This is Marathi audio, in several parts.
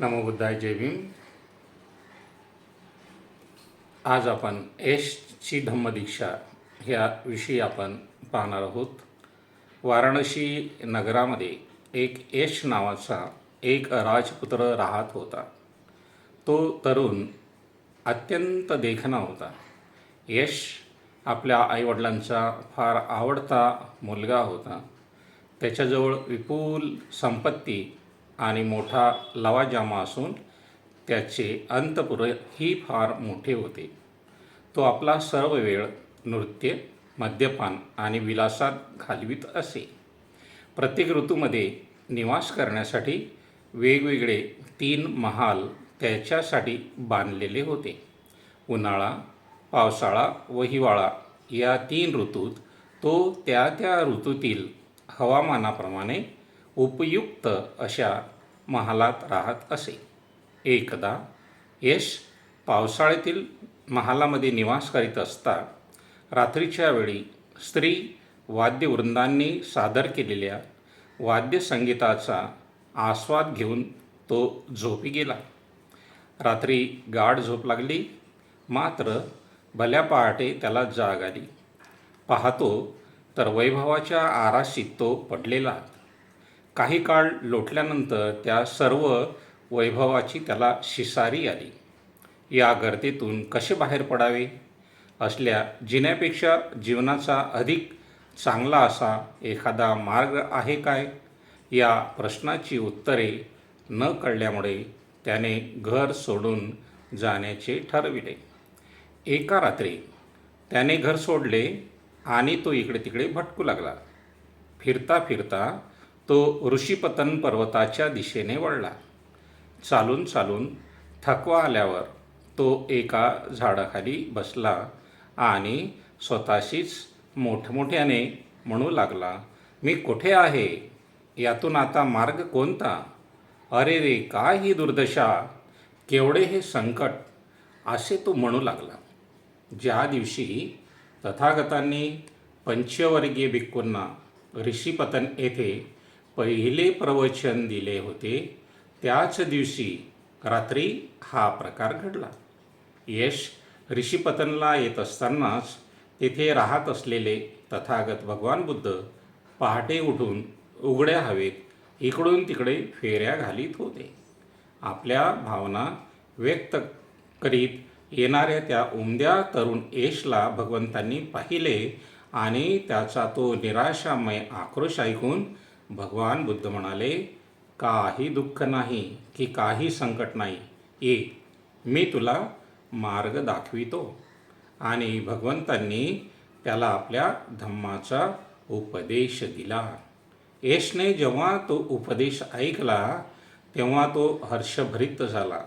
नमो बुद्धाय जय भीम. आज आपण एशची धम्मदीक्षा ह्या विषयी आपण पाहणार आहोत. वाराणसी नगरामध्ये एक यश नावाचा एक राजपुत्र राहत होता. तो तरुण अत्यंत देखणा होता. यश आपल्या आईवडिलांचा फार आवडता मुलगा होता. त्याच्याजवळ विपुल संपत्ती आणि मोठा लवाजामा असून त्याचे अंतपुर ही फार मोठे होते. तो आपला सर्व वेळ नृत्य मद्यपान आणि विलासात घालवित असे. प्रत्येक ऋतूमध्ये निवास करण्यासाठी वेगवेगळे तीन महाल त्याच्यासाठी बांधलेले होते. उन्हाळा पावसाळा व हिवाळा या तीन ऋतूत तो त्या त्या ऋतूतील हवामानाप्रमाणे उपयुक्त अशा महालात राहत असे. एकदा यश पावसाळ्यातील महालामध्ये निवास करीत असता रात्रीच्या वेळी स्त्री वाद्यवृंदांनी सादर केलेल्या वाद्यसंगीताचा आस्वाद घेऊन तो झोपी गेला. रात्री गाढ झोप लागली मात्र भल्या पहाटे त्याला जाग आली. पाहतो तर वैभवाच्या आराशीत तो पडलेला काही काळ लोटल्यानंतर त्या सर्व वैभवाची त्याला शिसारी आली. या गर्दीतून कसे बाहेर पडावे? असल्या जिण्यापेक्षा जीवनाचा अधिक चांगला असा एखादा मार्ग आहे काय? या प्रश्नाची उत्तरे न कळल्यामुळे त्याने घर सोडून जाण्याचे ठरविले. एका रात्री त्याने घर सोडले आणि तो इकडे तिकडे भटकू लागला. फिरता फिरता तो ऋषीपतन पर्वताच्या दिशेने वळला. चालून चालून थकवा आल्यावर तो एका झाडाखाली बसला आणि स्वतःशीच मोठमोठ्याने म्हणू लागला मी कुठे आहे? यातून आता मार्ग कोणता? अरे रे काय ही दुर्दशा? केवढे हे संकट? असे तो म्हणू लागला. ज्या दिवशी तथागतांनी पंचवर्गीय भिक्कूंना ऋषीपतन येथे पहिले प्रवचन दिले होते त्याच दिवशी रात्री हा प्रकार घडला. यश ऋषीपतनला येत असतानाच तेथे राहत असलेले तथागत भगवान बुद्ध पहाटे उठून उघड्या हवेत इकडून तिकडे फेऱ्या घालीत होते. आपल्या भावना व्यक्त करीत येणाऱ्या त्या उमद्या तरुण यशला भगवंतांनी पाहिले आणि त्याचा तो निराशामय आक्रोश ऐकून भगवान बुद्ध म्हणाले काही दुःख नाही की काही संकट नाही. ये मी तुला मार्ग दाखवितो. आणि भगवंतांनी त्याला आपल्या धम्माचा उपदेश दिला. यशने जेव्हा तो उपदेश ऐकला तेव्हा तो हर्षभरित झाला.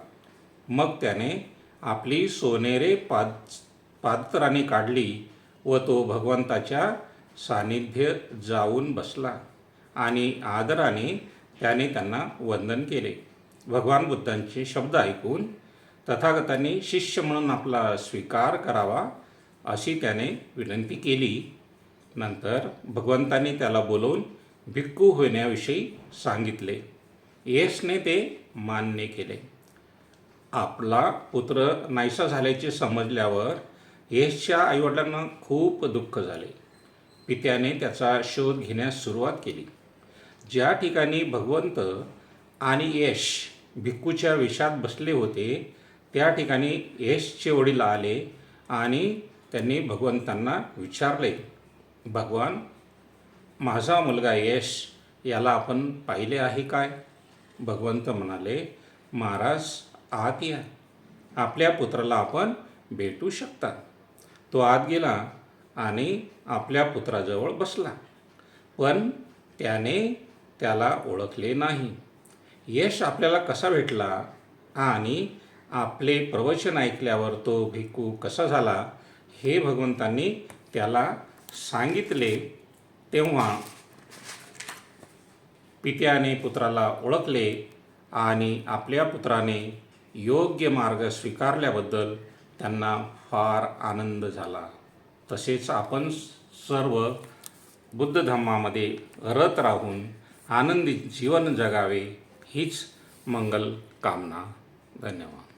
मग त्याने आपली सोनेरे पाद पात्राने काढली व तो भगवंताच्या सानिध्य जाऊन बसला. आणि आदराने त्याने त्यांना वंदन केले. भगवान बुद्धांचे शब्द ऐकून तथागतांनी शिष्य म्हणून आपला स्वीकार करावा अशी त्याने विनंती केली. नंतर भगवंतांनी त्याला बोलवून भिक्खू होण्याविषयी सांगितले. येसने ते मान्य केले. आपला पुत्र नाहीसा झाल्याचे समजल्यावर येशच्या आईवडिलांना खूप दुःख झाले. पित्याने त्याचा शोध घेण्यास सुरुवात केली. ज्या ठिकाणी भगवंत आणि यश भिक्खूच्या विषात बसले होते त्या ठिकाणी यशचे वडील आले आणि त्यांनी भगवंतांना विचारले भगवान माझा मुलगा यश याला आपण पाहिले आहे काय? भगवंत म्हणाले महाराज आत या. आपल्या पुत्राला आपण भेटू शकता. तो आत गेला आणि आपल्या पुत्राजवळ बसला. पण त्याने त्याला ओळखले नाही. यश आपल्याला कसा भेटला आणि आपले प्रवचन ऐकल्यावर तो भिक्खू कसा झाला हे भगवंतांनी त्याला सांगितले तेव्हा पित्याने पुत्राला ओळखले आणि आपल्या पुत्राने योग्य मार्ग स्वीकारल्याबद्दल त्यांना फार आनंद झाला. तसेच आपण सर्व बुद्ध धम्मामध्ये रत राहून आनंदी जीवन जगावे हीच मंगल कामना. धन्यवाद.